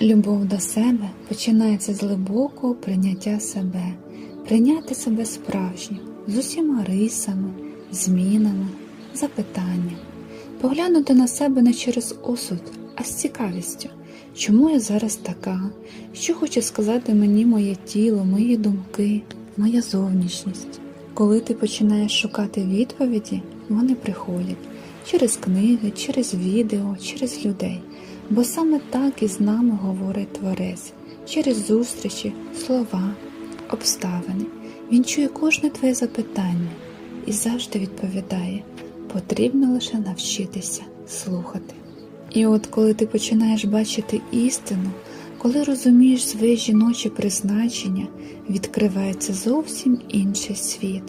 Любов до себе починається з глибокого прийняття себе, прийняти себе справжнім, з усіма рисами, змінами, запитанням, поглянути на себе не через осуд, а з цікавістю, чому я зараз така, що хоче сказати мені моє тіло, мої думки, моя зовнішність. Коли ти починаєш шукати відповіді, вони приходять. Через книги, через відео, через людей. Бо саме так і з нами говорить Творець, через зустрічі, слова, обставини. Він чує кожне твоє запитання і завжди відповідає, потрібно лише навчитися слухати. І от коли ти починаєш бачити істину, коли розумієш своє жіноче призначення, відкривається зовсім інший світ,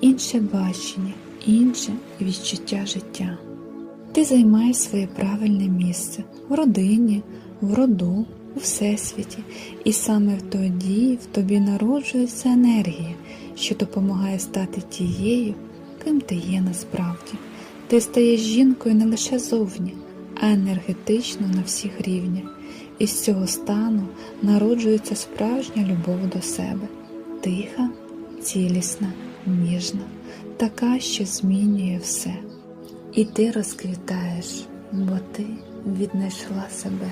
інше бачення, інше відчуття життя. Ти займаєш своє правильне місце в родині, в роду, у всесвіті, і саме тоді в тобі народжується енергія, що допомагає стати тією, ким ти є насправді. Ти стаєш жінкою не лише зовні, а енергетично на всіх рівнях. І з цього стану народжується справжня любов до себе, тиха, цілісна, ніжна, така, що змінює все. І ти розквітаєш, бо ти віднайшла себе.